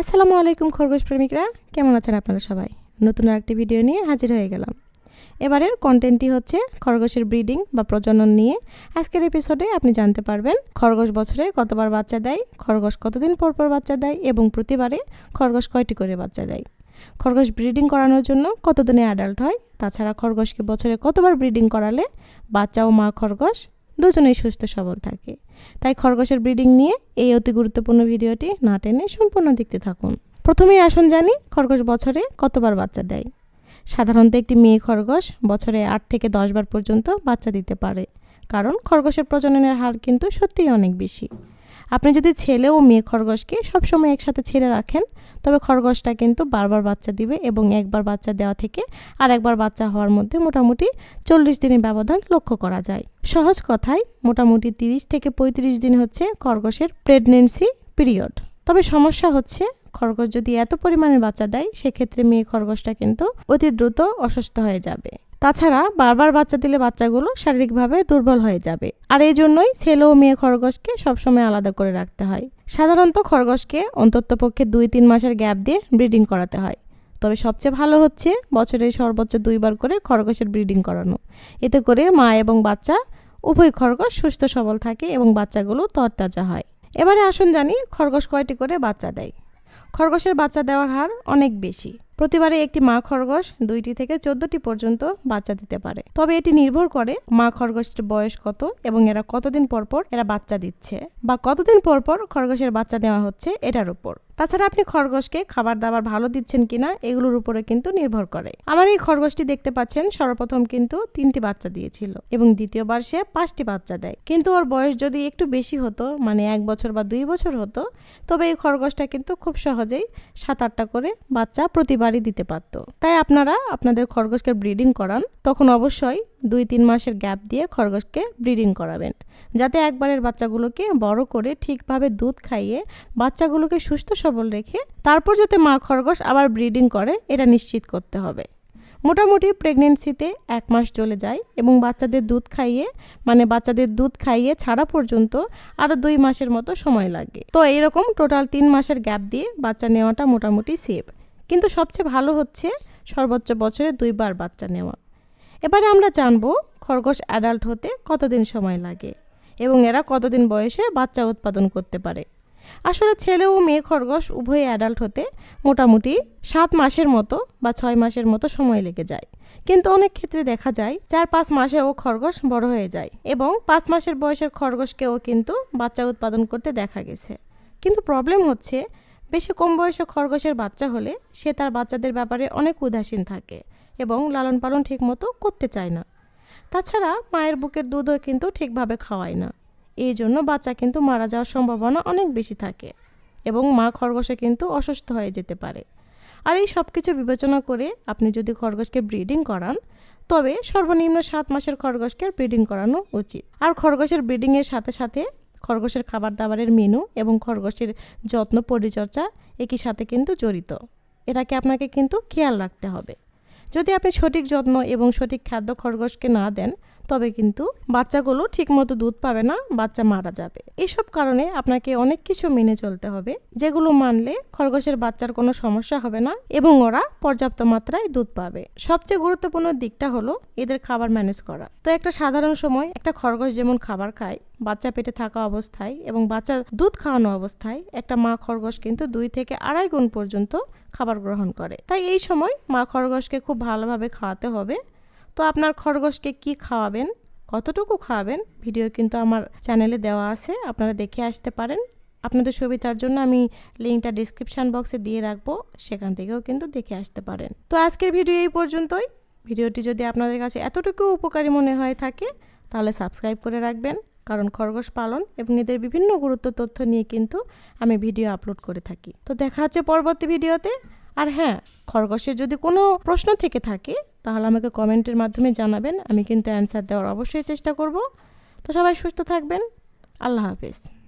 আসসালামু আলাইকুম খরগোশ প্রেমিকরা। কেমন আছেন আপনারা সবাই? নতুন আরেকটি ভিডিও নিয়ে হাজির হয়ে গেলাম। এবারের কন্টেন্টটি হচ্ছে খরগোশের ব্রিডিং বা প্রজনন নিয়ে। আজকের এপিসোডে আপনি জানতে পারবেন খরগোশ বছরে কতবার বাচ্চা দেয়, খরগোশ কতদিন পর পর বাচ্চা দেয় এবং প্রতিবারে খরগোশ কয়টি করে বাচ্চা দেয়। খরগোশ ব্রিডিং করানোর জন্য কতদিনে অ্যাডাল্ট হয়? তাছাড়া খরগোশকে বছরে কতবার ব্রিডিং করালে বাচ্চা ও মা খরগোশ দুজনেই সুস্থ সবল থাকে। তাই খরগোশের ব্রিডিং নিয়ে এই অতি গুরুত্বপূর্ণ ভিডিওটি না টেনে সম্পূর্ণ দেখতে থাকুন। প্রথমেই আসুন জানি খরগোশ বছরে কতবার বাচ্চা দেয়। সাধারণত একটি মেয়ে খরগোশ বছরে আট থেকে দশ বার পর্যন্ত বাচ্চা দিতে পারে। কারণ খরগোশের প্রজননের হার কিন্তু সত্যিই অনেক বেশি। আপনি যদি ছেলে ও মেয়ে খরগোশকে সবসময় একসাথে ছেড়ে রাখেন, তবে খরগোশটা কিন্তু বারবার বাচ্চা দিবে এবং একবার বাচ্চা দেওয়া থেকে আর একবার বাচ্চা হওয়ার মধ্যে মোটামুটি চল্লিশ দিনের ব্যবধান লক্ষ্য করা যায়। সহজ কথায়, মোটামুটি তিরিশ থেকে পঁয়ত্রিশ দিন হচ্ছে খরগোশের প্রেগনেন্সি পিরিয়ড। তবে সমস্যা হচ্ছে, খরগোশ যদি এত পরিমাণে বাচ্চা দেয়, সেক্ষেত্রে মেয়ে খরগোশটা কিন্তু অতি দ্রুত অসুস্থ হয়ে যাবে। তাছাড়া বারবার বাচ্চা দিলে বাচ্চাগুলো শারীরিকভাবে দুর্বল হয়ে যাবে। আর এই জন্যই ছেলে ও মেয়ে খরগোশকে সবসময় আলাদা করে রাখতে হয়। সাধারণত খরগোশকে অন্ততপক্ষে দুই তিন মাসের গ্যাপ দিয়ে ব্রিডিং করাতে হয়। তবে সবচেয়ে ভালো হচ্ছে বছরে সর্বোচ্চ দুইবার করে খরগোশের ব্রিডিং করানো। এতে করে মা এবং বাচ্চা, উভয় খরগোশ সুস্থ, সবল থাকে এবং বাচ্চাগুলো তরতাজা হয়। এবারে আসুন জানি খরগোশ কয়টি করে বাচ্চা দেয়। খরগোশের বাচ্চা দেওয়ার হার অনেক বেশি। প্রতিবারে একটি মা খরগোশ দুইটি থেকে চোদ্দটি পর্যন্ত বাচ্চা দিতে পারে। তবে এটি নির্ভর করে মা খরগোশের বয়স কত এবং এরা কতদিন পর পর এরা বাচ্চা দিচ্ছে বা কতদিন পর পর খরগোশের বাচ্চা নেওয়া হচ্ছে এটার উপর। তাছাড়া আপনি খরগোশকে খাবার দাবার ভালো দিচ্ছেন কিনা এগুলোর উপরে কিন্তু নির্ভর করে। আমার এই খরগোশটি দেখতে পাচ্ছেন সর্বপ্রথম কিন্তু তিনটি বাচ্চা দিয়েছিল এবং দ্বিতীয়বার সে পাঁচটি বাচ্চা দেয়। কিন্তু ওর বয়স যদি একটু বেশি হতো মানে এক বছর বা দুই বছর হতো, তবে এই খরগোশটা কিন্তু খুব সহজেই সাত আটটা করে বাচ্চা প্রতিবারই দিতে পারতো। তাই আপনারা আপনাদের খরগোশকে ব্রিডিং করান। তখন অবশ্যই দুই তিন মাসের গ্যাপ দিয়ে খরগোশকে ব্রিডিং করাবেন। যাতে একবারের বাচ্চাগুলোকে বড় করে ঠিকভাবে দুধ খাইয়ে বাচ্চাগুলোকে সুস্থ সবল রেখে তারপর যাতে মা খরগোশ আবার ব্রিডিং করে, এটা নিশ্চিত করতে হবে। মোটামুটি প্রেগনেন্সিতে এক মাস চলে যায় এবং বাচ্চাদের দুধ খাইয়ে মানে বাচ্চাদের দুধ খাইয়ে ছাড়া পর্যন্ত আরও দুই মাসের মতো সময় লাগে। তো এইরকম টোটাল তিন মাসের গ্যাপ দিয়ে বাচ্চা নেওয়াটা মোটামুটি সেফ। কিন্তু সবচেয়ে ভালো হচ্ছে সর্বোচ্চ বছরে দুইবার বাচ্চা নেওয়া। এবারে আমরা জানব খরগোশ অ্যাডাল্ট হতে কতদিন সময় লাগে এবং এরা কতদিন বয়সে বাচ্চা উৎপাদন করতে পারে। আসলে ছেলে ও মেয়ে খরগোশ উভয়ে অ্যাডাল্ট হতে মোটামুটি সাত মাসের মতো বা ছয় মাসের মতো সময় লেগে যায়। কিন্তু অনেক ক্ষেত্রে দেখা যায় চার পাঁচ মাসে ও খরগোশ বড় হয়ে যায় এবং পাঁচ মাসের বয়সের খরগোশকেও কিন্তু বাচ্চা উৎপাদন করতে দেখা গেছে। কিন্তু প্রবলেম হচ্ছে বেশি কম বয়সে খরগোশের বাচ্চা হলে সে তার বাচ্চাদের ব্যাপারে অনেক উদাসীন থাকে এবং লালন পালন ঠিকমতো করতে চায় না। তাছাড়া মায়ের বুকের দুধও কিন্তু ঠিকভাবে খাওয়ায় না। এই জন্য বাচ্চা কিন্তু মারা যাওয়ার সম্ভাবনা অনেক বেশি থাকে এবং মা খরগোশে কিন্তু অসুস্থ হয়ে যেতে পারে। আর এই সব কিছু বিবেচনা করে আপনি যদি খরগোশকে ব্রিডিং করান, তবে সর্বনিম্ন সাত মাসের খরগোশকে ব্রিডিং করানো উচিত। আর খরগোশের ব্রিডিংয়ের সাথে সাথে খরগোশের খাবার দাবারের মেনু এবং খরগোশের যত্ন পরিচর্যা একই সাথে কিন্তু জড়িত। এটাকে আপনাকে কিন্তু খেয়াল রাখতে হবে। যদি আপনি সঠিক যত্ন এবং সঠিক খাদ্য খরগোশকে না দেন তবে কিন্তু বাচ্চাগুলো ঠিকমতো দুধ পাবে না, বাচ্চা মারা যাবে। এসব কারণে আপনাকে অনেক কিছু মেনে চলতে হবে, যেগুলো মানলে খরগোশের বাচ্চার কোনো সমস্যা হবে না এবং ওরা পর্যাপ্ত মাত্রায় দুধ পাবে। সবচেয়ে গুরুত্বপূর্ণ দিকটা হলো এদের খাবার ম্যানেজ করা। তো একটা সাধারণ সময় একটা খরগোশ যেমন খাবার খায়, বাচ্চা পেটে থাকা অবস্থায় এবং বাচ্চা দুধ খাওয়ানো অবস্থায় একটা মা খরগোশ কিন্তু দুই থেকে আড়াই গুণ পর্যন্ত খাবার গ্রহণ করে। তাই এই সময় মা খরগোশকে খুব ভালোভাবে খাওয়াতে হবে তো আপনার খরগোশকে কি খাওয়াবেন? কতটুকু খাওয়াবেন? ভিডিও কিন্তু আমার চ্যানেলে দেওয়া আছে, আপনারা দেখে আসতে পারেন। আপনাদের সুবিধার জন্য আমি লিঙ্কটা ডিসক্রিপশান বক্সে দিয়ে রাখব, সেখান থেকেও কিন্তু দেখে আসতে পারেন। তো আজকের ভিডিও এই পর্যন্তই। ভিডিওটি যদি আপনাদের কাছে এতটুকু উপকারী মনে হয়ে থাকে, তাহলে সাবস্ক্রাইব করে রাখবেন। কারণ খরগোশ পালন এবং এদের বিভিন্ন গুরুত্ব তথ্য নিয়ে কিন্তু আমি ভিডিও আপলোড করে থাকি। তো দেখা হচ্ছে পরবর্তী ভিডিওতে। আর হ্যাঁ খরগোশের যদি কোনো প্রশ্ন থেকে থাকে, তাহলে আমাকে কমেন্টের মাধ্যমে জানাবেন। আমি কিন্তু অ্যান্সার দেওয়ার অবশ্যই চেষ্টা করব। তো সবাই সুস্থ থাকবেন। আল্লাহ হাফিজ।